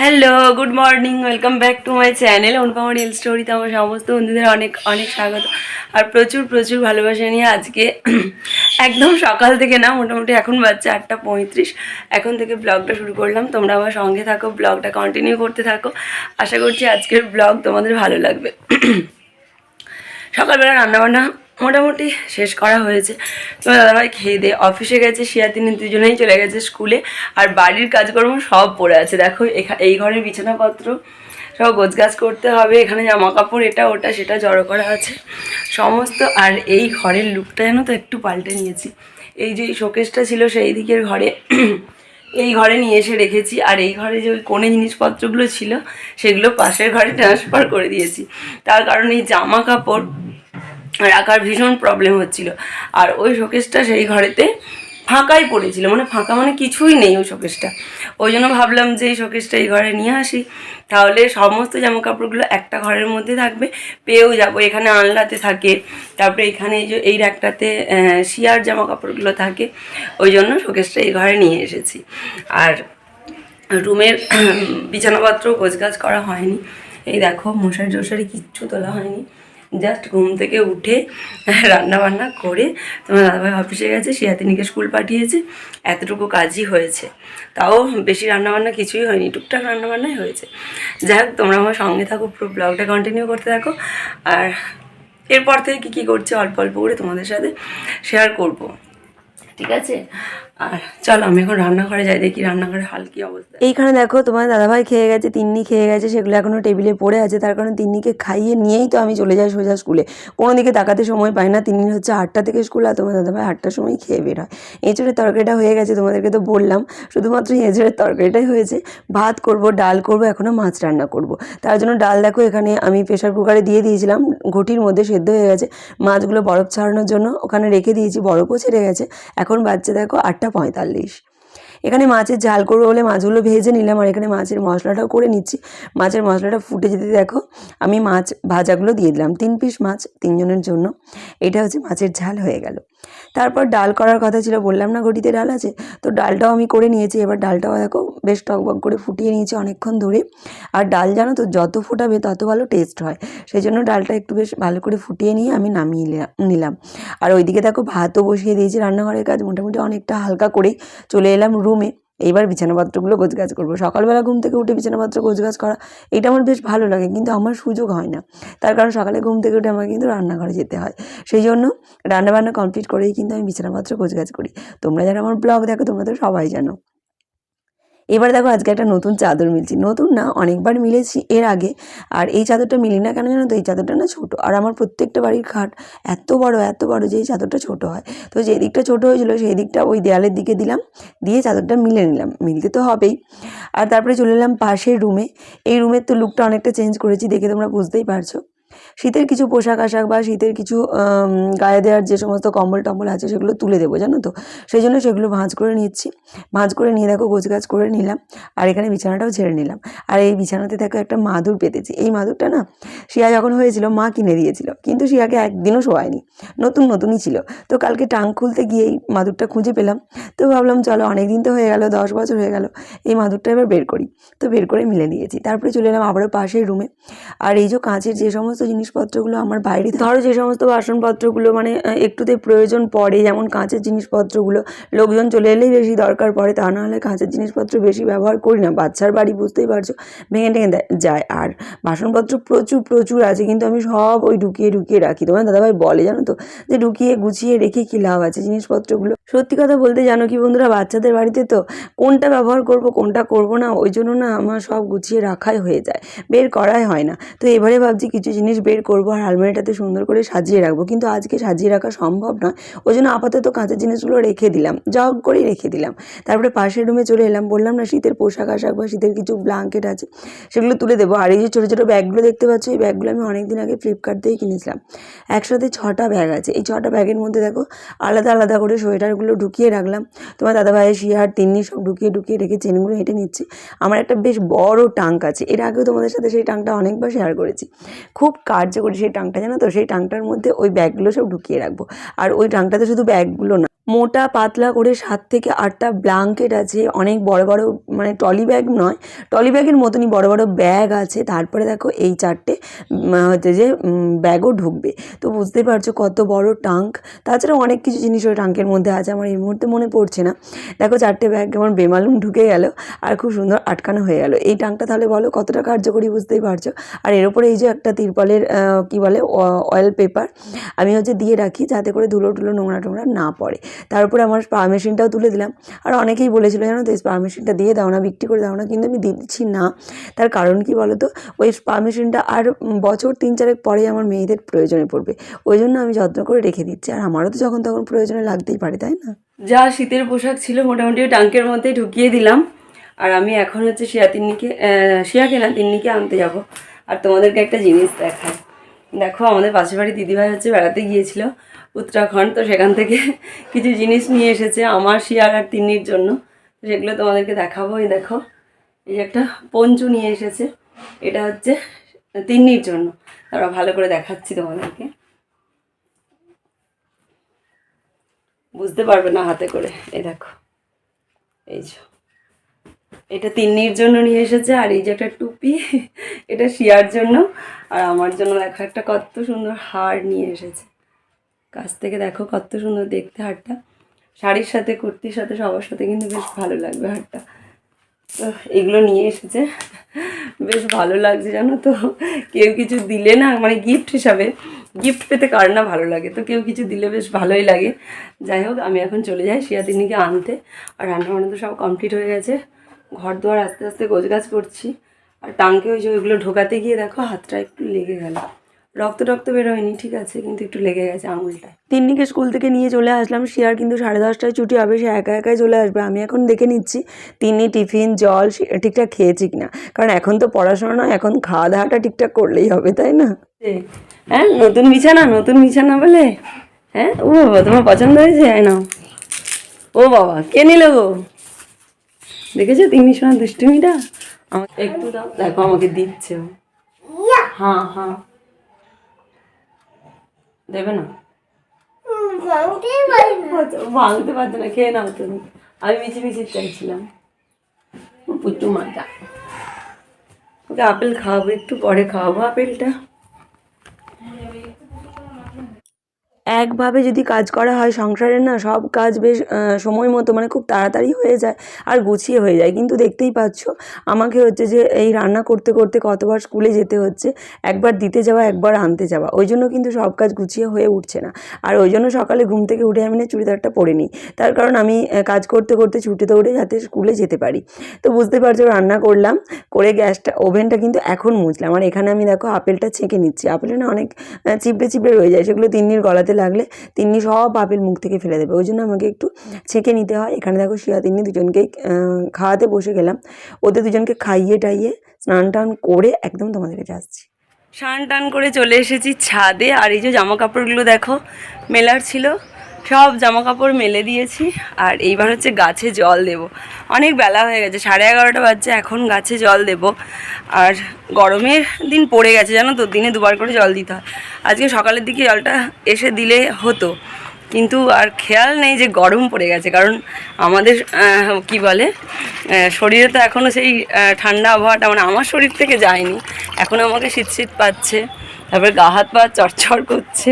Hello, good morning, welcome back to my channel, Anupama real স্টোরিতে আমার সমস্ত বন্ধুদের অনেক অনেক স্বাগত। আর প্রচুর প্রচুর ভালোবাসা নিয়ে আজকে একদম সকাল থেকে না, মোটামুটি এখন বাজছে আটটা পঁয়ত্রিশ, এখন থেকে ব্লগটা শুরু করলাম। তোমরা আমার সঙ্গে থাকো, ব্লগটা কন্টিনিউ করতে থাকো। আশা করছি আজকের ব্লগ তোমাদের ভালো লাগবে। সকালবেলা রান্নাবান্না মোটামুটি শেষ করা হয়েছে। তোমার দাদাভাই খেয়ে দিয়ে অফিসে গেছে শিয়া তিনি দুজনেই চলে গেছে স্কুলে, আর বাড়ির কাজকর্ম সব পড়ে আছে। দেখো, এখা- এই ঘরের বিছানাপত্র সব গোছগাছ করতে হবে, এখানে জামা কাপড় এটা, ওটা, সেটা জড়ো করা আছে। সমস্ত, আর এই ঘরের লুকটা যেন তো একটু পাল্টে নিয়েছি। এই যে শোকেসটা ছিল সেই দিকের ঘরে, এই ঘরে নিয়ে এসে রেখেছি, আর এই ঘরে যে ওই কোণে জিনিসপত্রগুলো ছিল, সেগুলো পাশের ঘরে ট্রান্সফার করে দিয়েছি। তার কারণে এই জামা কাপড় রাখার ভীষণ প্রবলেম হচ্ছিল। আর ওই শোকেসটা সেই ঘরেতে ফাঁকাই পড়েছিল। মানে ফাঁকা মানে কিছুই নেই ওই শোকেসটা ওই জন্য ভাবলাম যে এই শোকেসটা এই ঘরে নিয়ে আসি। তাহলে সমস্ত জামা কাপড়গুলো একটা ঘরের মধ্যে থাকবে। পেয়েও যাব। এখানে আনলাতে থাকে। তারপরে এখানে এই যে এই র্যাকটাতে শিয়ার জামা কাপড়গুলো থাকে। ওই জন্য শোকেসটা এই ঘরে নিয়ে এসেছি। আর রুমের বিছানাপত্র গোছগাছ করা হয়নি। এই দেখো মশারি টশারি কিচ্ছু তোলা হয়নি। জাস্ট ঘুম থেকে উঠে রান্না বান্না করে তোমার দাদাভাই অফিসে গেছে শিয়াতিনিকে স্কুল পাঠিয়েছে, এতটুকু কাজই হয়েছে। তাও বেশি রান্নাবান্না কিছুই হয়নি, টুকটাক রান্নাবান্নাই হয়েছে। যাই হোক, তোমরা আমার সঙ্গে থাকো, পুরো ব্লগটা কন্টিনিউ করতে থাকো। আর এরপর থেকে কী কী করছে, অল্প অল্প করে তোমাদের সাথে শেয়ার করব। ঠিক আছে? আর চলো, আমি এখন রান্নাঘরে যাই, দেখি রান্নাঘরের হাল কি অবস্থা। এইখানে দেখো, তোমার দাদাভাই খেয়ে গেছে, তিন্নি খেয়ে গেছে, সেগুলো এখনও টেবিলে পড়ে আছে, তার কারণে তিন্নিকে খাইয়ে নিয়েই তো আমি চলে যাই সোজা স্কুলে। কোনো দিকে তাকাতে সময় পাই না, তিন্নি হচ্ছে আটটা থেকে স্কুল, আর তোমার দাদাভাই আটটার সময় খেয়ে বের হয়। এঁচড়ের তরকারিটা হয়ে গেছে, তোমাদেরকে তো বললাম, শুধুমাত্র এঁচড়ের তরকারিটাই হয়েছে। ভাত করব, ডাল করব এখনও মাছ রান্না করব। তার জন্য ডাল দেখো, এখানে আমি প্রেশার কুকারে দিয়ে দিয়েছিলাম, ঘটির মধ্যে সেদ্ধ হয়ে গেছে। মাছগুলো বরফ ছাড়ানোর জন্য ওখানে রেখে দিয়েছি, বরফও ছেড়ে গেছে। এখন বাচ্চা দেখো, আটটা পঁয়তাল্লিশ। এখানে মাছের ঝাল করব বলে মাছগুলো ভেজে নিলাম আর এখানে মাছের মশলাটাও করে নিচ্ছি। মাছের মশলাটা ফুটে যেতে দেখো, আমি মাছ ভাজাগুলো দিয়ে দিলাম। তিন পিস মাছ তিনজনের জন্য। এটা হচ্ছে মাছের ঝাল হয়ে গেল। তারপর ডাল করার কথা ছিল, বললাম না ঘটিতে ডাল আছে? তো ডালটাও আমি করে নিয়েছি। এবার ডালটাও দেখো বেশ টকবক করে ফুটিয়ে নিয়েছি অনেকক্ষণ ধরে। আর ডাল জানো তো, যত ফোটাবে তত ভালো টেস্ট হয়। সেই জন্য ডালটা একটু বেশ ভালো করে ফুটিয়ে নিয়ে আমি নামিয়ে নিলাম- আর ওইদিকে দেখো ভাতও বসিয়ে দিয়েছি। রান্নাঘরের কাজ মোটামুটি অনেকটা হালকা করেই চলে এলাম। রুমে এইবার বিছানাপত্রগুলো গোছগাছ করব। সকালবেলা ঘুম থেকে উঠে বিছানাপত্র গোছগাছ করা, এটা আমার বেশ ভালো লাগে, কিন্তু আমার সুযোগ হয় না। তার কারণ সকালে ঘুম থেকে উঠে আমাকে কিন্তু রান্নাঘরে যেতে হয়। সেই জন্য রান্নাবান্না কমপ্লিট করেই কিন্তু আমি বিছানাপত্র গোছগাছ করি। তোমরা যারা আমার ব্লগ দেখো, তোমরা তো সবাই জানো। এবার দেখো আজকে একটা নতুন চাদর মিলছি। নতুন না, অনেকবার মিলেছি এর আগে। আর এই চাদরটা মিলি না কেন জানো তো? এই চাদরটা না ছোট। আর আমার প্রত্যেকটা বাড়ির খাট এত বড় এত বড় যে এই চাদরটা ছোট হয়। তো যে দিকটা ছোট হয়েছিল সেই দিকটা ওই দেয়ালের দিকে দিলাম, দিয়ে চাদরটা মিলে নিলাম। মিলতে তো হবেই। আর তারপরে চলে এলাম পাশের রুমে এই রুমের তো লুকটা অনেকটা চেঞ্জ করেছি দেখে তোমরা বুঝতেই পারছ। শীতের কিছু পোশাক আশাক বা শীতের কিছু গায়ে দেওয়ার যে সমস্ত কম্বল টম্বল আছে সেগুলো তুলে দেবো, জানো তো? সেই জন্য সেগুলো ভাঁজ করে নিচ্ছি। ভাঁজ করে নিয়ে দেখো গোছগাছ করে নিলাম আর এখানে বিছানাটাও ছেড়ে নিলাম। আর এই বিছানাতে দেখো একটা মাদুর পেতেছি। এই মাদুরটা না শিয়া যখন হয়েছিল, মা কিনে দিয়েছিল। কিন্তু শিয়াকে একদিনও শোয়ায়নি। নতুন নতুনই ছিল। তো কালকে টাং খুলতে গিয়ে এই মাদুরটা খুঁজে পেলাম। তো ভাবলাম, চলো অনেক দিন তো হয়ে গেল, দশ বছর হয়ে গেল। এই মাদুরটা এবার বের করি। তো বের করে মিলে নিয়েছি। তারপরে চলে এলাম আবারও পাশের রুমে। আর এই যে কাঁচের যে সমস্ত জিনিসপত্রগুলো আমার বাইরে ধরো যে সমস্ত বাসনপত্রগুলো মানে একটুতে প্রয়োজন পড়ে, যেমন কাঁচের জিনিসপত্রগুলো, লোকজন চলে এলেই বেশি দরকার পড়ে, তা নাহলে কাঁচের জিনিসপত্র বেশি ব্যবহার করি না। বাচ্চার বাড়ি বুঝতেই পারছ, ভেঙে টেঙে যায়। আর বাসনপত্র প্রচুর প্রচুর আছে, কিন্তু আমি সব ওই ঢুকিয়ে ঢুকিয়ে রাখি। তোমার দাদাভাই বলে জানো তো, যে ঢুকিয়ে, গুছিয়ে রেখে কী লাভ আছে জিনিসপত্রগুলো? সত্যি কথা বলতে জানো কি বন্ধুরা, বাচ্চাদের বাড়িতে তো কোনটা ব্যবহার করব, কোনটা করব না, ওই জন্য না আমার সব গুছিয়ে রাখাই হয়ে যায়, বের করাই হয় না। তো এবারে ভাবছি কিছু জিনিস বের করব আর আলমারিটাতে সুন্দর করে সাজিয়ে রাখব। কিন্তু আজকে সাজিয়ে রাখা সম্ভব নয়। ওই জন্য আপাতত কাঁচের জিনিসগুলো রেখে দিলাম। জগ করেই রেখে দিলাম। তারপরে পাশের রুমে চলে এলাম। বললাম, না, শীতের পোশাক আশাক বা শীতের কিছু ব্ল্যাঙ্কেট আছে, সেগুলো তুলে দেবো। আর এই যে ছোটো ছোটো ব্যাগগুলো দেখতে পাচ্ছ, এই ব্যাগগুলো আমি অনেক দিন আগে ফ্লিপকার্ট থেকেই কিনেছিলাম। একসাথে ছটা ব্যাগ আছে। এই ছটা ব্যাগের মধ্যে দেখো, আলাদা আলাদা করে সোয়েটারগুলো ঢুকিয়ে রাখলাম। তোমার দাদাভাইয়ের শিয়ার তিন্নি সব ঢুকিয়ে ঢুকিয়ে রেখে চেনগুলো হেঁটে নিচ্ছি। আমার একটা বেশ বড় টাঙ্ক আছে। এর আগেও তোমাদের সাথে সেই টাঙ্কটা অনেকবার শেয়ার করেছি। খুব কার্যকরী সেই টাংটা, জানো তো? সেই টাংটার মধ্যে ওই ব্যাগগুলো সব ঢুকিয়ে রাখব। আর ওই টাংটাতে শুধু ব্যাগগুলো না মোটা, পাতলা করে সাত থেকে আটটা ব্ল্যাঙ্কেট আছে। অনেক বড় বড় মানে টলি ব্যাগ নয় টলি ব্যাগের মতনই বড় বড় ব্যাগ আছে। তারপরে দেখো এই চারটে হচ্ছে যে ব্যাগও ঢুকবে। তো বুঝতেই পারছ কত বড় টাঙ্ক তাছাড়া অনেক কিছু জিনিস ওই টাঙ্কের মধ্যে আছে, আমার এই মুহূর্তে মনে পড়ছে না। দেখো চারটে ব্যাগ কেমন বেমালুম ঢুকে গেল আর খুব সুন্দর আটকানো হয়ে গেল। এই টাঙ্কটা তাহলে বলো কতটা কার্যকরী বুঝতেই পারছ? আর এর উপরে এই যে একটা তিরপলের কি বলে অয়েল পেপার আমি হচ্ছে দিয়ে রাখি যাতে করে ধুলো টুলো নোংরা টোংরা না পড়ে। তার উপরে আমার স্পা মেশিনটাও তুলে দিলাম। আর অনেকেই বলেছিল জানো তো এই স্পা মেশিনটা দিয়ে দাও না বিক্রি করে দাও না কিন্তু আমি দিচ্ছি না। তার কারণ কি বলো তো ওই স্পা মেশিনটা আর বছর তিন চারেক পরে আমার মেয়েদের প্রয়োজনে পড়বে। ওই জন্য আমি যত্ন করে রেখে দিচ্ছি। আর আমারও তো যখন তখন প্রয়োজনে লাগতেই পারে তাই না? যা শীতের পোশাক ছিল মোটামুটি টাঙ্কের মধ্যেই ঢুকিয়ে দিলাম। আর আমি এখন হচ্ছে শিয়া তিন্নিকে আহ, শিয়াকে না তিন্নিকে আনতে যাব। আর তোমাদেরকে একটা জিনিস দেখায় দেখো আমাদের পাশের বাড়ি দিদিভাই হচ্ছে বেড়াতে গিয়েছিল। উত্তরাখণ্ড, তো সেখান থেকে কিছু জিনিস নিয়ে এসেছে আমার শিয়ার আর তিন্নির জন্য। সেগুলো তোমাদেরকে দেখাবো, এই দেখো। এই যে একটা পঞ্চু নিয়ে এসেছে, এটা হচ্ছে তিন্নির জন্য। তারপর ভালো করে দেখাচ্ছি তোমাদেরকে। বুঝতে পারবে না হাতে করে, এই দেখো। এই যে। এটা তিন্নির জন্য নিয়ে এসেছে, আর এই যে একটা টুপি, এটা শিয়ার জন্য। আর আমার জন্য দেখো একটা কত সুন্দর হার নিয়ে এসেছে। কাছ থেকে দেখো কত সুন্দর দেখতে হারটা। শাড়ির সাথে, কুর্তির সাথে, সবার সাথে কিন্তু বেশ ভালো লাগবে হারটা। তো এগুলো নিয়ে এসেছে। বেশ ভালো লাগছে জানো তো। কেউ কিছু দিলে না মানে গিফট হিসাবে গিফট পেতে কার না ভালো লাগে। তো কেউ কিছু দিলে বেশ ভালোই লাগে। যাই হোক, আমি এখন চলে যাই শিয়াতিনিকে আনতে। আর রান্না বান্না তো সব কমপ্লিট হয়ে গেছে। ঘর দুয়ার আস্তে আস্তে গোছগাছ করছি। আর টাঙ্কে ওই যে ওইগুলো ঢোকাতে গিয়ে দেখো, হাতটা একটু লেগে গেল। রক্ত টক্ত বেরোয়নি ঠিক আছে কিন্তু একটু লেগে গেছে আঙুলটায় তিন্নিকে স্কুল থেকে নিয়ে চলে আসলাম শিয়ার কিন্তু সাড়ে দশটায় ছুটি হবে সে একা একাই চলে আসবে। আমি এখন দেখে নিচ্ছি তিন্নি টিফিন জল ঠিকঠাক খেয়েছি কিনা। কারণ এখন তো পড়াশোনা নয় এখন খাওয়া দাওয়াটা ঠিকঠাক করলেই হবে তাই না? হ্যাঁ নতুন বিছানা নতুন বিছানা বলে? হ্যাঁ ও বাবা তোমার পছন্দ হয়েছে? হ্যাঁ নাও। ও বাবা কে নিল গো? দেখেছ তিন্নি শোনা দুষ্টুমিটা? আমাকে একটু দাও দেখো আমাকে দিচ্ছে ও। হ্যাঁ হ্যাঁ। দেবে না? ভাঙতে পারতো না খেয়ে নাও তুমি। আমি মিছি মিছি চাইছিলাম। ও পুট্টু মাটা ওকে আপেল খাওয়াবো একটু পরে খাওয়াবো আপেলটা। একভাবে যদি কাজ করা হয় সংসারের না, সব কাজ বেশ সময় মতো মানে খুব তাড়াতাড়ি হয়ে যায় আর গুছিয়ে হয়ে যায়। কিন্তু দেখতেই পাচ্ছ, আমাকে হচ্ছে যে এই রান্না করতে করতে কতবার স্কুলে যেতে হচ্ছে, একবার দিতে যাওয়া, একবার আনতে যাওয়া। ওই জন্য কিন্তু সব কাজ গুছিয়ে হয়ে উঠছে না। আর ওই জন্য সকালে ঘুম থেকে উঠে আমি না চুড়িদারটা পরে নিই। তার কারণ আমি কাজ করতে করতে ছুটে দৌড়ে যাতে স্কুলে যেতে পারি। তো বুঝতে পারছ, রান্না করলাম, করে গ্যাসটা, ওভেনটা কিন্তু এখন মুছলাম। আর এখানে আমি দেখো আপেলটা ছেঁকে নিচ্ছি। আপেলে না অনেক চিপড়ে চিপড়ে রয়ে যায়। সেগুলো তিন তিন্নির গলাতে লাগলে তিন্নি সব আপেল মুখ থেকে ফেলে দেবে। ওই জন্য আমাকে একটু ছেঁকে নিতে হয়। এখানে দেখো শিয়া তিন্নি দুজনকেই খাওয়াতে বসে গেলাম। ওদের দুজনকে খাইয়ে টাইয়ে স্নান টান করে একদম তোমাদের কাছে আসছি। স্নান টান করে চলে এসেছি ছাদে। আর এই যে জামা কাপড়গুলো দেখো, মেলার ছিল। সব জামা কাপড় মেলে দিয়েছি আর এইবার হচ্ছে গাছে জল দেব। অনেক বেলা হয়ে গেছে, সাড়ে এগারোটা বাজছে, এখন গাছে জল দেব। আর গরমের দিন পড়ে গেছে, জানো তো? দিনে দুবার করে জল দিতে হয়। আজকে সকালের দিকে জলটা এসে দিলে হতো। কিন্তু আর খেয়াল নেই যে গরম পড়ে গেছে, কারণ আমাদের কি বলে শরীরে তো এখনও সেই ঠান্ডা আবহাওয়াটা মানে আমার শরীর থেকে যায়নি। এখন আমাকে শীত শীত পাচ্ছে, তারপরে গা হাত পা চড়চড় করছে।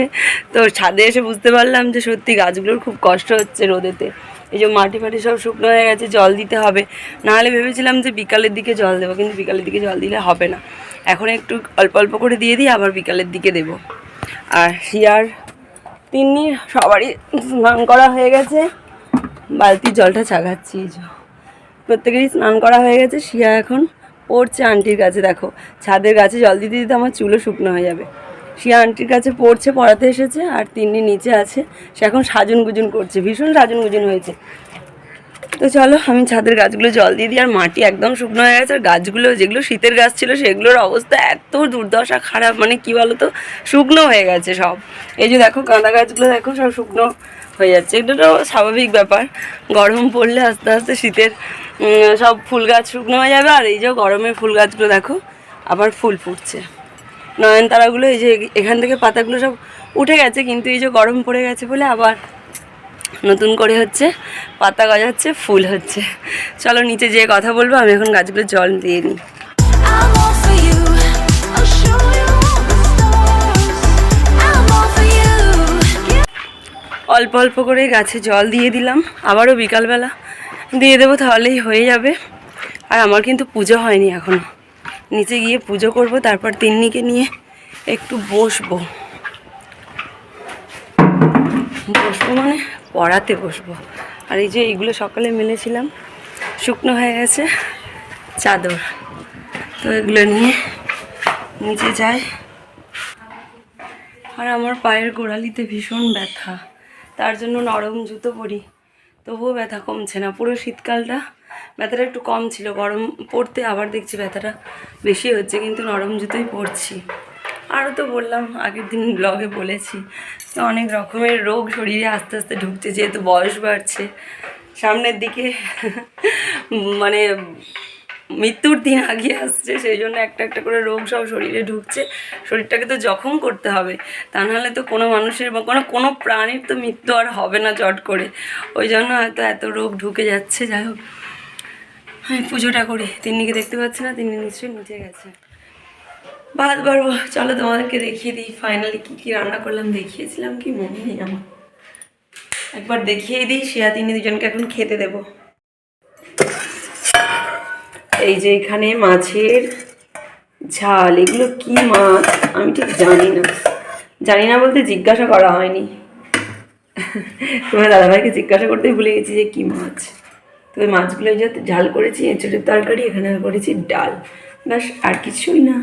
তো ছাদে এসে বুঝতে পারলাম যে সত্যি গাছগুলোর খুব কষ্ট হচ্ছে রোদেতে। এই যে মাটি ফাটি সব শুকনো হয়ে গেছে, জল দিতে হবে। নাহলে ভেবেছিলাম যে বিকালের দিকে জল দেবো, কিন্তু বিকালের দিকে জল দিলে হবে না। এখন একটু অল্প অল্প করে দিয়ে দিই, আবার বিকালের দিকে দেবো। আর শিয়ার তিন্নি সবারই স্নান করা হয়ে গেছে। বালতি জলটা চাগাচ্ছি। প্রত্যেকেরই স্নান করা হয়ে গেছে, শিয়া এখন পড়ছে আন্টির কাছে, দেখো। ছাদের গাছে জল দিতে দিতে আমার চুলও শুকনো হয়ে যাবে। শিয়া আন্টির কাছে পড়ছে, পড়াতে এসেছে, আর তিন্নি নিচে আছে। সে এখন সাজুন গুজুন করছে, ভীষণ সাজুন গুজুন হয়েছে। তো চলো, আমি ছাদের গাছগুলো জল দিয়ে দিই, আর মাটি একদম শুকনো হয়ে গেছে, আর গাছগুলো যেগুলো শীতের গাছ ছিল সেগুলোর অবস্থা এত দুর্দশা খারাপ মানে কি বলো তো শুকনো হয়ে গেছে সব। এই যে দেখো, কাঁদা গাছগুলো দেখো, সব শুকনো হয়ে যাচ্ছে। এটা তো স্বাভাবিক ব্যাপার, গরম পড়লে আস্তে আস্তে শীতের সব ফুল গাছ শুকনো হয়ে যাবে, আর এই যে গরমের ফুল গাছগুলো দেখো, আবার ফুল ফুটছে। নয়নতারাগুলো এই যে এখান থেকে পাতাগুলো সব উঠে গেছে, কিন্তু এই যে গরম পড়ে গেছে বলে আবার নতুন করে হচ্ছে পাতা গজাচ্ছে ফুল হচ্ছে। চলো নিচে যেয়ে কথা বলব আমি এখন গাছগুলো জল দিয়ে নিই. অল্প অল্প করে গাছে জল দিয়ে দিলাম আবারও বিকালবেলা। দিয়ে দেবো তাহলেই হয়ে যাবে। আর আমার কিন্তু পুজো হয়নি এখনও নিচে গিয়ে পুজো করব তারপর তিন্নিকে নিয়ে একটু বসবো। বসবো মানে পড়াতে বসবো। আর এই যে এইগুলো সকালে মিলেছিলাম, শুকনো হয়ে গেছে, চাদর। তো এগুলো নিয়ে নিচে যাই। আর আমার পায়ের গোড়ালিতে ভীষণ ব্যথা। তার জন্য নরম জুতো পরি। তবুও ব্যথা কমছে না। পুরো শীতকালটা ব্যথাটা একটু কম ছিল। গরম পড়তে আবার দেখছি ব্যথাটা বেশি হচ্ছে, কিন্তু নরম জুতোই পরছি। আরও তো বললাম, আগের দিন ব্লগে বলেছি তো অনেক রকমের রোগ শরীরে আস্তে আস্তে ঢুকছে, যেহেতু বয়স বাড়ছে। সামনের দিকে মানে মৃত্যুর দিন আগিয়ে আসছে, সেই জন্য একটা একটা করে রোগ সব শরীরে ঢুকছে। শরীরটাকে তো জখম করতে হবে, তা নাহলে তো কোনো মানুষের বা কোনো কোনো প্রাণীর তো মৃত্যু আর হবে না চট করে। ওই জন্য হয়তো এত রোগ ঢুকে যাচ্ছে, যাই হোক। আমি পুজোটা করি, তিন্নিকে দেখতে পাচ্ছি না তিনি নিশ্চয়ই নিচে গেছে। ভাত বাড়বো চলো তোমাদেরকে দেখিয়ে দিই ফাইনালি কী কী রান্না করলাম, দেখিয়েছিলাম কি, মনে নেই আমার। একবার দেখিয়ে দিই শিয়া তিনি দুজনকে এখন খেতে দেবো। এই যে এখানে মাছের ঝাল, এগুলো কি মাছ? আমি ঠিক জানি না। জানি না বলতে জিজ্ঞাসা করা হয়নি। তোমার দাদাভাইকে জিজ্ঞাসা করতে ভুলে গেছি যে কি মাছ। তো ওই মাছগুলো যে ঝাল করেছি, এঁচড়ের তরকারি, এখানে করেছি ডাল। ব্যাস, আর কিছুই না।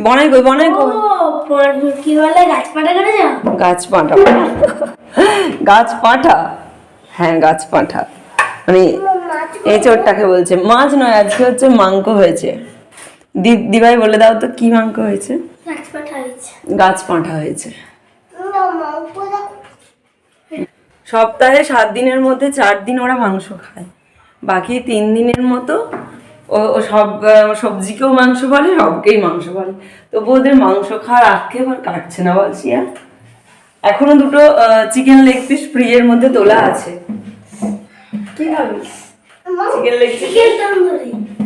বনাই কই বনাই কই? কি বলে? গাছপাটা করে যাও। গাছ পাঁঠা গাছ পাঁঠা হ্যাঁ গাছ পাঁঠা মানে এই চোরটাকে বলছে। মাছ নয় আজকে হচ্ছে মাংস হয়েছে। দি- দিভাই বলে দাও তো কি মাংস হয়েছে? গাছ পাঁঠা হয়েছে। সপ্তাহে সাত দিনের মধ্যে চার দিন ওরা মাংস খায়। বাকি তিন দিনের মতো ও সব সবজিকেও মাংস বলে সবকেই মাংস বলে। তবু ওদের মাংস খাওয়ার আক্ষেপ আর কাটছে না বলছি আর এখনও দুটো চিকেন লেগ পিস ফ্রিজের মধ্যে তোলা আছে। কি খাবি? Chicken leg piece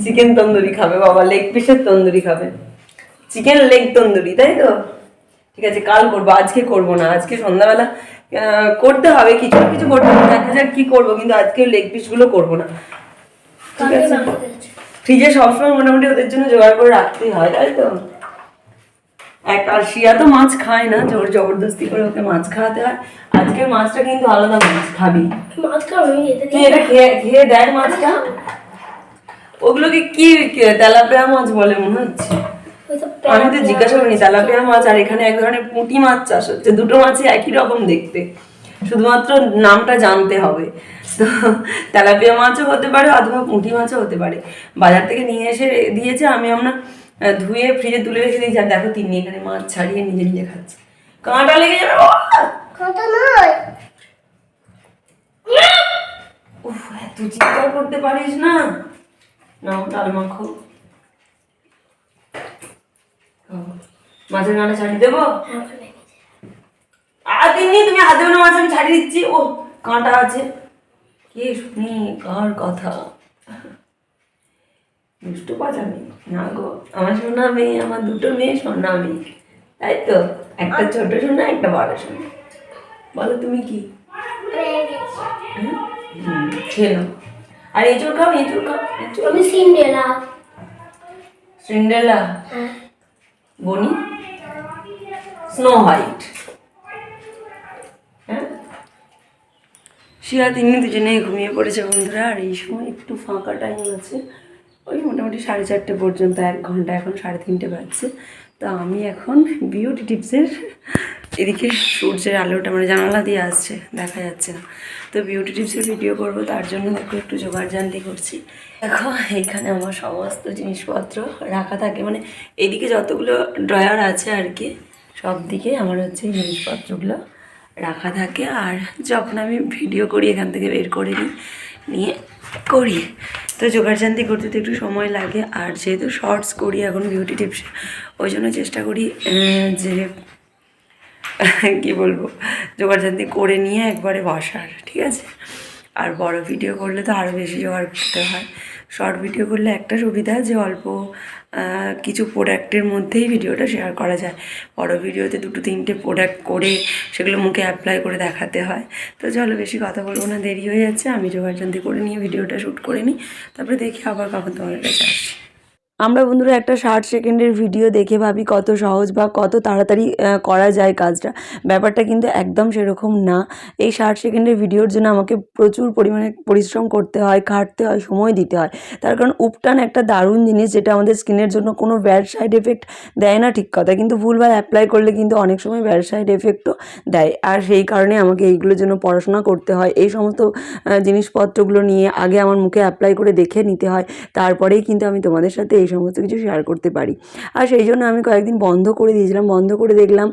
chicken tandoori. খাবে বাবা লেগ পিসের তন্দুরি খাবে। চিকেন লেগ তন্দুরি তাই তো? ঠিক আছে কাল করব আজকে করব না আজকে সন্ধ্যাবেলা করতে হবে কিছু কিছু করতে হবে দেখা যাক কি করব কিন্তু আজকে লেগ পিসগুলো করব না। ঠিক আছে? ফ্রিজে সবসময় মোটামুটি ওদের জন্য জোগাড় করে রাখতেই হয় তাই তো? এক আর শিয়া তো মাছ খায় না জোর জবরদস্তি করে ওকে মাছ খাওয়াতে হয়। আজকের মাছটা কিন্তু আলাদা মাছ খাবি। মাছ খাব তুই এটা খেয়ে খেয়ে দেখ মাছটা। ওগুলোকে কি কি- তেলাপিয়া মাছ বলে মনে হচ্ছে? আমি তো জিজ্ঞাসা করিনি তেলাপিয়া মাছ আর এখানে এক ধরনের পুঁটি মাছ চাষ হচ্ছে। দুটো মাছই একই রকম দেখতে। শুধুমাত্র নামটা জানতে হবে। তো তেলাপিয়া মাছও হতে পারে অথবা পুঁটি মাছও হতে পারে। বাজার থেকে নিয়ে এসে দিয়েছে আমি আমরা ধুয়ে ফ্রিজে তুলে রেখে দিয়েছি। আর দেখো তিনি এখানে মাছ ছাড়িয়ে নিজে নিজে খাচ্ছে। কাঁটা লেগে যাবে বাবা! কত উফ এত চিৎকার করতে পারিস না। নাও ডাল মাখো। মাছের গাঁটা ছাড়িয়ে দেবো? আর দিনই তুমি হাতে মাছ আমি ছাড়িয়ে দিচ্ছি। ও কাঁটা আছে। কে শুনি কার কথা? দুষ্টু পাজামি না গো আমার সোনা মেয়ে আমার দুটো মেয়ে সোনা মেয়ে। তাই তো? একটা ছোট সোনা একটা বড় সোনা। বলো তুমি কি? নাও। আর এঁচুর খাও এঁচুর খাও আমি সিন্ডেলা। সিন্ডেলা? হ্যাঁ। বনি? স্নো হোয়াইট শিয়া তিনি দুজনেই ঘুমিয়ে পড়েছে বন্ধুরা, আর এই সময় একটু ফাঁকা টাইম আছে। ওই মোটামুটি সাড়ে চারটে পর্যন্ত, এক ঘণ্টা, এখন সাড়ে তিনটে বাজছে। তো আমি এখন বিউটি টিপসের এদিকে সূর্যের আলোটা মানে জানালা দিয়ে আসছে, দেখা যাচ্ছে না। তো বিউটি টিপসের ভিডিও করব, তার জন্য দেখো একটু জোগাড় জানতে করছি। দেখো, এখানে আমার সমস্ত জিনিসপত্র রাখা থাকে মানে এদিকে যতগুলো ড্রয়ার আছে আর কি সব দিকে আমার হচ্ছে জিনিসপত্রগুলো রাখা থাকে আর যখন আমি ভিডিও করি, এখান থেকে বের করে নিই, নিয়ে করি। তো জোগাড়জান্তি করতে তো একটু সময় লাগে। আর যেহেতু শর্টস করি, এখন বিউটি টিপস ওই জন্য চেষ্টা করি যে, কি বলব জোগাড়জান্তি করে নিয়ে একবারে বসার, ঠিক আছে? আর বড় ভিডিও করলে তো আরও বেশি জোগাড় করতে হয়। শর্ট ভিডিও করলে একটা সুবিধা যে অল্প কিছু প্রোডাক্টের মধ্যেই ভিডিওটা শেয়ার করা যায়। বড় ভিডিওতে দুটো তিনটে প্রোডাক্ট করে সেগুলো মুখে অ্যাপ্লাই করে দেখাতে হয়। তো চলো বেশি কথা বলব না, দেরি হয়ে যাচ্ছে। আমি যোগাযোগ করে নিয়ে ভিডিওটা শ্যুট করে নিই। তারপরে দেখি আবার কখন তোমার কাছে আসি। আমরা বন্ধুরা একটা ষাট সেকেন্ডের ভিডিও দেখে ভাবি কত সহজ বা কত তাড়াতাড়ি করা যায় কাজটা। ব্যাপারটা কিন্তু একদম সেরকম না। এই ষাট সেকেন্ডের ভিডিওর জন্য আমাকে প্রচুর পরিমাণে পরিশ্রম করতে হয়, খাটতে হয়, সময় দিতে হয়। তার কারণ উপটান একটা দারুণ জিনিস যেটা আমাদের স্কিনের জন্য কোনো ব্যাড সাইড এফেক্ট দেয় না ঠিক কথা কিন্তু ভুলভাল অ্যাপ্লাই করলে কিন্তু অনেক সময় ব্যাড সাইড এফেক্টও দেয়। আর সেই কারণে আমাকে এইগুলোর জন্য পড়াশোনা করতে হয়। এই সমস্ত জিনিসপত্রগুলো নিয়ে আগে আমার মুখে অ্যাপ্লাই করে দেখে নিতে হয়। তারপরেই কিন্তু আমি তোমাদের সাথে এই সমস্ত কিছু শেয়ার করতে পারি। আর সেই জন্য আমি কয়েকদিন বন্ধ করে দিয়েছিলাম, বন্ধ করে দেখলাম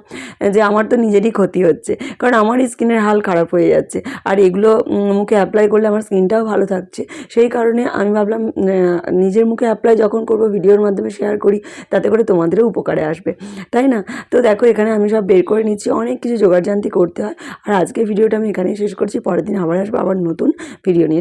যে আমার তো নিজেরই ক্ষতি হচ্ছে, কারণ আমার স্কিনের হাল খারাপ হয়ে যাচ্ছে। আর এগুলো মুখে অ্যাপ্লাই করলে আমার স্কিনটাও ভালো থাকছে। সেই কারণে আমি ভাবলাম নিজের মুখে অ্যাপ্লাই যখন করব ভিডিওর মাধ্যমে শেয়ার করি, তাতে করে তোমাদেরও উপকারে আসবে। তাই না? তো দেখো, এখানে আমি সব বের করে নিচ্ছি, অনেক কিছু জোগাড়জান্তি করতে হয়। আর আজকে ভিডিওটা আমি এখানেই শেষ করছি, পরের দিন আবার আসব আবার নতুন ভিডিও নিয়ে।